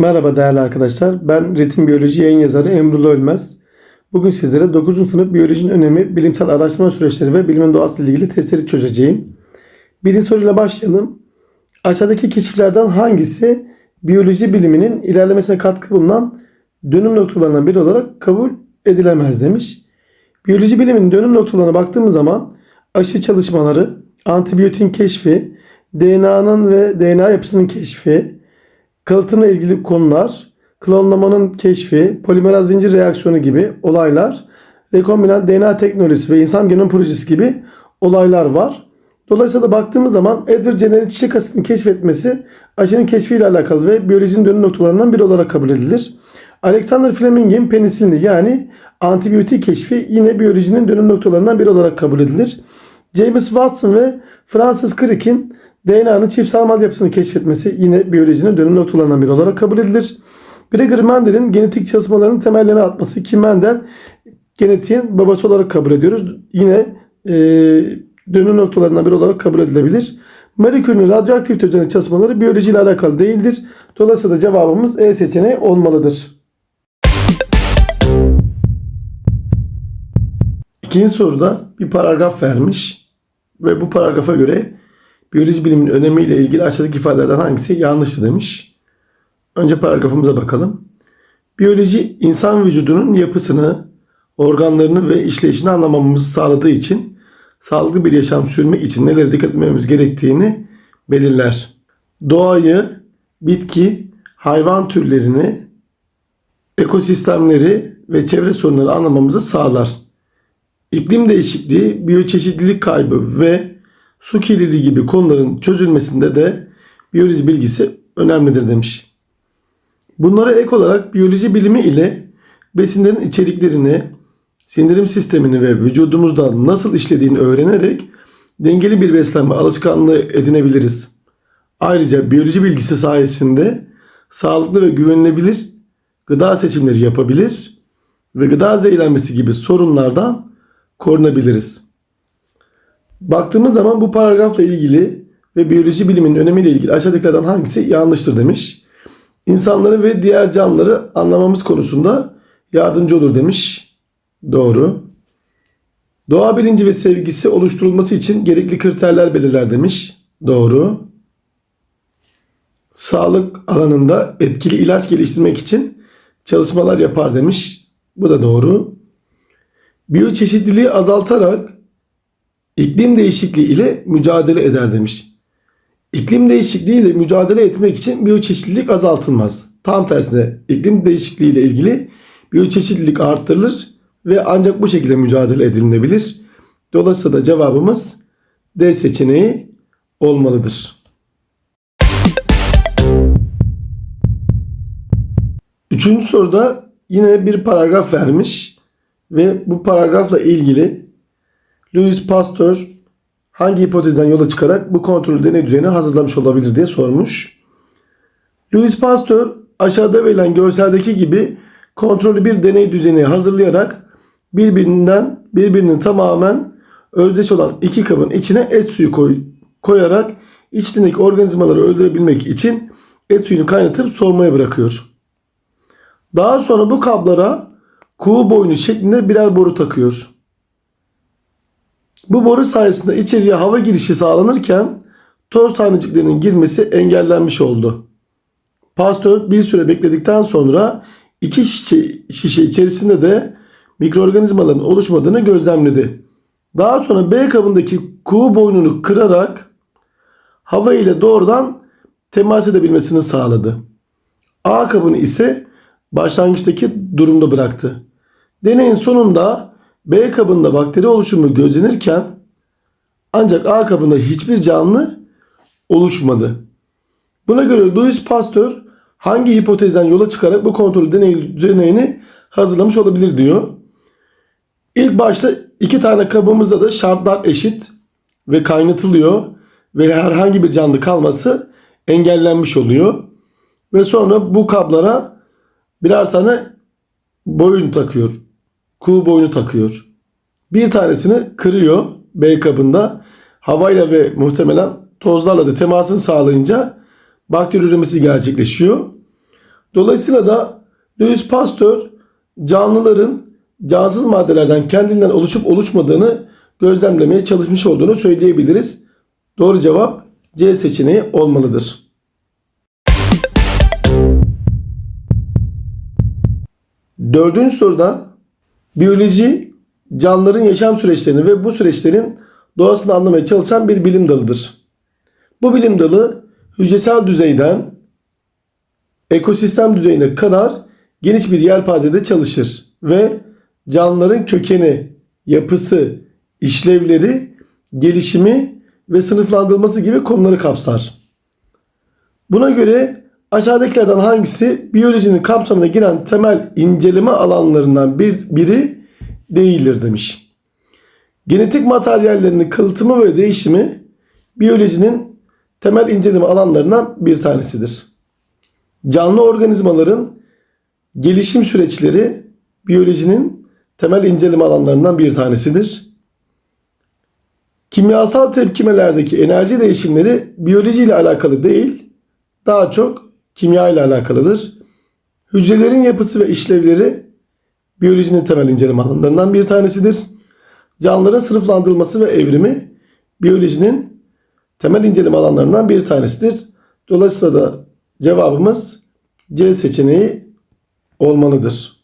Merhaba değerli arkadaşlar. Ben Ritim Biyoloji yayın yazarı Emrullah Ölmez. Bugün sizlere 9. sınıf biyolojinin önemi, bilimsel araştırma süreçleri ve bilimin doğası ile ilgili testleri çözeceğim. Birinci soruyla başlayalım. Aşağıdaki keşiflerden hangisi biyoloji biliminin ilerlemesine katkı bulunan dönüm noktalarından biri olarak kabul edilemez demiş. Biyoloji biliminin dönüm noktalarına baktığımız zaman aşı çalışmaları, antibiyotin keşfi, DNA'nın ve DNA yapısının keşfi, kalıtımla ilgili konular, klonlamanın keşfi, polimeraz zincir reaksiyonu gibi olaylar, rekombinant DNA teknolojisi ve insan genom projesi gibi olaylar var. Dolayısıyla da baktığımız zaman Edward Jenner'in çiçek asitini keşfetmesi aşının keşfiyle alakalı ve biyolojinin dönüm noktalarından biri olarak kabul edilir. Alexander Fleming'in penisilini yani antibiyotik keşfi yine biyolojinin dönüm noktalarından biri olarak kabul edilir. James Watson ve Francis Crick'in DNA'nın çift sarmal yapısını keşfetmesi yine biyolojinin dönüm noktalarından biri olarak kabul edilir. Gregory Mendel'in genetik çalışmalarının temellerini atması ki Mendel genetiğin babası olarak kabul ediyoruz. Yine e, dönüm noktalarından biri olarak kabul edilebilir. Marie Curie'nin radyoaktivite üzerine çalışmaları biyolojiyle alakalı değildir. Dolayısıyla cevabımız E seçeneği olmalıdır. İkinci soruda bir paragraf vermiş ve bu paragrafa göre biyoloji biliminin önemiyle ilgili aşağıdaki ifadelerden hangisi yanlıştır demiş. Önce paragrafımıza bakalım. Biyoloji insan vücudunun yapısını, organlarını ve işleyişini anlamamızı sağladığı için sağlıklı bir yaşam sürmek için nelere dikkat etmemiz gerektiğini belirler. Doğayı, bitki, hayvan türlerini, ekosistemleri ve çevre sorunları anlamamızı sağlar. İklim değişikliği, biyoçeşitlilik kaybı ve su kirliliği gibi konuların çözülmesinde de biyoloji bilgisi önemlidir demiş. Bunlara ek olarak biyoloji bilimi ile besinlerin içeriklerini, sindirim sistemini ve vücudumuzda nasıl işlediğini öğrenerek dengeli bir beslenme alışkanlığı edinebiliriz. Ayrıca biyoloji bilgisi sayesinde sağlıklı ve güvenilebilir gıda seçimleri yapabilir ve gıda zehirlenmesi gibi sorunlardan korunabiliriz. Baktığımız zaman bu paragrafla ilgili ve biyoloji biliminin önemiyle ilgili aşağıdakilerden hangisi yanlıştır demiş. İnsanları ve diğer canlıları anlamamız konusunda yardımcı olur demiş. Doğru. Doğa bilinci ve sevgisi oluşturulması için gerekli kriterler belirler demiş. Doğru. Sağlık alanında etkili ilaç geliştirmek için çalışmalar yapar demiş. Bu da doğru. Biyoçeşitliliği azaltarak iklim değişikliği ile mücadele eder demiş. İklim değişikliği ile mücadele etmek için biyoçeşitlilik azaltılmaz. Tam tersine iklim değişikliği ile ilgili biyoçeşitlilik artırılır ve ancak bu şekilde mücadele edilebilir. Dolayısıyla da cevabımız D seçeneği olmalıdır. Üçüncü soruda yine bir paragraf vermiş ve bu paragrafla ilgili Louis Pasteur hangi hipotezden yola çıkarak bu kontrol deney düzeyini hazırlamış olabilir diye sormuş. Louis Pasteur aşağıda verilen görseldeki gibi kontrollü bir deney düzeni hazırlayarak birbirinden birbirinin tamamen özdeş olan iki kabın içine et suyu koy, koyarak içindeki organizmaları öldürebilmek için et suyunu kaynatıp soğumaya bırakıyor. Daha sonra bu kablara kuğu boynu şeklinde birer boru takıyor. Bu boru sayesinde içeriye hava girişi sağlanırken toz taneciklerinin girmesi engellenmiş oldu. Pastör bir süre bekledikten sonra iki şişe, şişe içerisinde de mikroorganizmaların oluşmadığını gözlemledi. Daha sonra B kabındaki kuğu boynunu kırarak hava ile doğrudan temas edebilmesini sağladı. A kabını ise başlangıçtaki durumda bıraktı. Deneyin sonunda B kabında bakteri oluşumu gözlenirken ancak A kabında hiçbir canlı oluşmadı. Buna göre Louis Pasteur hangi hipotezden yola çıkarak bu kontrol deney deneyini hazırlamış olabilir diyor. İlk başta iki tane kabımızda da şartlar eşit ve kaynatılıyor ve herhangi bir canlı kalması engellenmiş oluyor. Ve sonra bu kablara birer tane boyun takıyor. Kuğu boynu takıyor. Bir tanesini kırıyor B kabında. Havayla ve muhtemelen tozlarla da temasını sağlayınca bakteri üremesi gerçekleşiyor. Dolayısıyla da Louis Pasteur canlıların cansız maddelerden kendinden oluşup oluşmadığını gözlemlemeye çalışmış olduğunu söyleyebiliriz. Doğru cevap C seçeneği olmalıdır. Dördüncü soruda biyoloji canlıların yaşam süreçlerini ve bu süreçlerin doğasını anlamaya çalışan bir bilim dalıdır. Bu bilim dalı hücresel düzeyden ekosistem düzeyine kadar geniş bir yelpazede çalışır ve canlıların kökeni, yapısı, işlevleri, gelişimi ve sınıflandırılması gibi konuları kapsar. Buna göre aşağıdakilerden hangisi biyolojinin kapsamına giren temel inceleme alanlarından bir, biri değildir demiş. Genetik materyallerinin kılıtımı ve değişimi biyolojinin temel inceleme alanlarından bir tanesidir. Canlı organizmaların gelişim süreçleri biyolojinin temel inceleme alanlarından bir tanesidir. Kimyasal tepkimelerdeki enerji değişimleri biyoloji ile alakalı değil, daha çok kimya ile alakalıdır. Hücrelerin yapısı ve işlevleri biyolojinin temel inceleme alanlarından bir tanesidir. Canlıların sınıflandırılması ve evrimi biyolojinin temel inceleme alanlarından bir tanesidir. Dolayısıyla da cevabımız C seçeneği olmalıdır.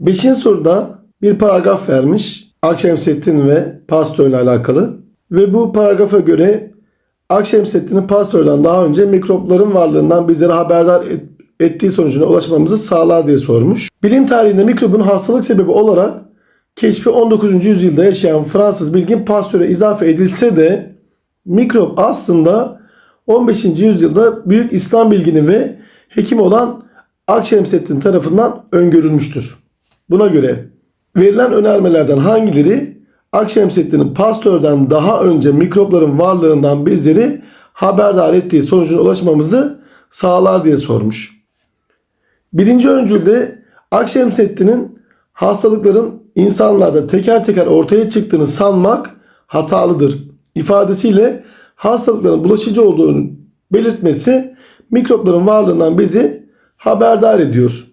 Beşinci soruda bir paragraf vermiş. Akşemseddin ve Pasteur ile alakalı. Ve bu paragrafa göre Akşemseddin'in Pasteur'dan daha önce mikropların varlığından bizlere haberdar et, ettiği sonucuna ulaşmamızı sağlar diye sormuş. Bilim tarihinde mikrobun hastalık sebebi olarak keşfi 19. yüzyılda yaşayan Fransız bilgin Pasteur'e izafe edilse de mikrop aslında 15. yüzyılda büyük İslam bilgini ve hekim olan Akşemseddin tarafından öngörülmüştür. Buna göre verilen önermelerden hangileri Akşemseddin'in Pasteur'den daha önce mikropların varlığından bizleri haberdar ettiği sonucuna ulaşmamızı sağlar diye sormuş. Birinci öncülde Akşemseddin'in hastalıkların insanlarda teker teker ortaya çıktığını sanmak hatalıdır ifadesiyle hastalıkların bulaşıcı olduğunu belirtmesi mikropların varlığından bizi haberdar ediyor.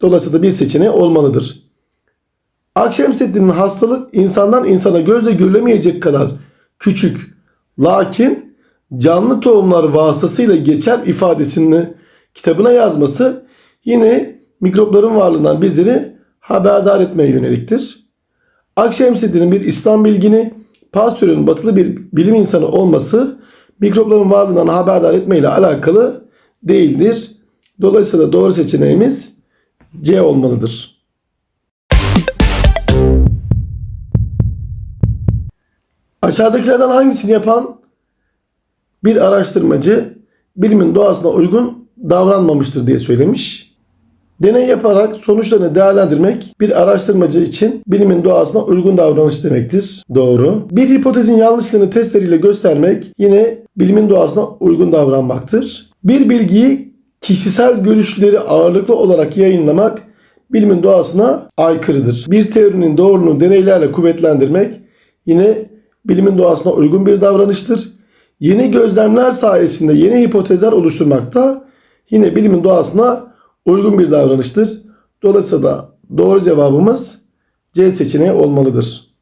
Dolayısıyla bir seçeneği olmalıdır. Akşemseddin'in hastalık insandan insana gözle görülemeyecek kadar küçük lakin canlı tohumlar vasıtasıyla geçer ifadesini kitabına yazması yine mikropların varlığından bizleri haberdar etmeye yöneliktir. Akşemseddin'in bir İslam bilgini, Pasteur'ün batılı bir bilim insanı olması mikropların varlığından haberdar etmeyle alakalı değildir. Dolayısıyla doğru seçeneğimiz C olmalıdır. Aşağıdakilerden hangisini yapan bir araştırmacı bilimin doğasına uygun davranmamıştır diye söylemiş. Deney yaparak sonuçlarını değerlendirmek bir araştırmacı için bilimin doğasına uygun davranış demektir. Doğru. Bir hipotezin yanlışlığını testleriyle göstermek yine bilimin doğasına uygun davranmaktır. Bir bilgiyi kişisel görüşleri ağırlıklı olarak yayınlamak bilimin doğasına aykırıdır. Bir teorinin doğruluğunu deneylerle kuvvetlendirmek yine bilimin doğasına uygun bir davranıştır. Yeni gözlemler sayesinde yeni hipotezler oluşturmak da yine bilimin doğasına uygun bir davranıştır. Dolayısıyla da doğru cevabımız C seçeneği olmalıdır.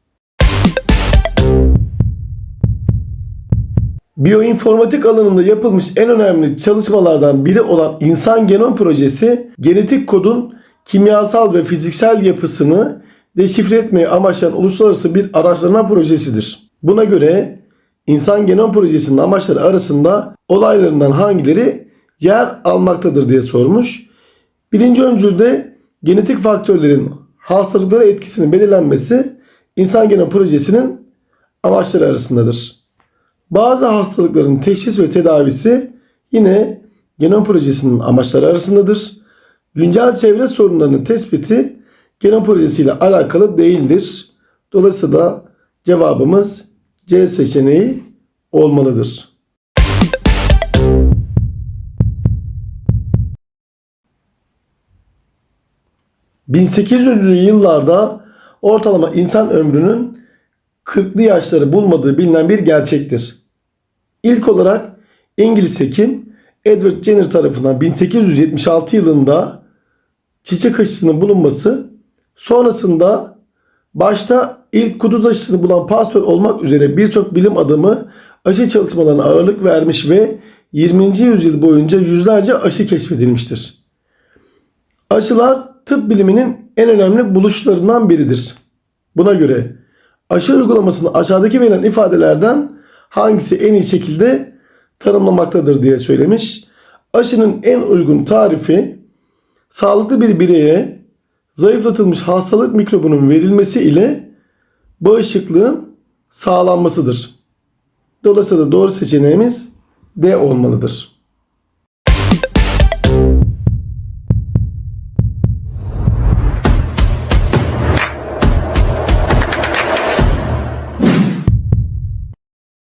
Biyoinformatik alanında yapılmış en önemli çalışmalardan biri olan insan genom projesi genetik kodun kimyasal ve fiziksel yapısını deşifre etmeyi amaçlayan uluslararası bir araştırma projesidir. Buna göre insan genom projesinin amaçları arasında olaylarından hangileri yer almaktadır diye sormuş. Birinci öncülde genetik faktörlerin hastalıklara etkisinin belirlenmesi insan genom projesinin amaçları arasındadır. Bazı hastalıkların teşhis ve tedavisi yine genom projesinin amaçları arasındadır. Güncel çevre sorunlarının tespiti genom projesiyle alakalı değildir. Dolayısıyla da cevabımız C seçeneği olmalıdır. ...1800'lü yıllarda ortalama insan ömrünün 40'lı yaşları bulmadığı bilinen bir gerçektir. İlk olarak İngiliz hekim Edward Jenner tarafından 1876 yılında çiçek aşısının bulunması sonrasında başta ilk kuduz aşısını bulan Pasteur olmak üzere birçok bilim adamı aşı çalışmalarına ağırlık vermiş ve 20. yüzyıl boyunca yüzlerce aşı keşfedilmiştir. Aşılar tıp biliminin en önemli buluşlarından biridir. Buna göre aşı uygulamasını aşağıdaki verilen ifadelerden hangisi en iyi şekilde tanımlamaktadır diye söylemiş. Aşının en uygun tarifi sağlıklı bir bireye zayıflatılmış hastalık mikrobunun verilmesi ile bağışıklığın sağlanmasıdır. Dolayısıyla doğru seçeneğimiz D olmalıdır.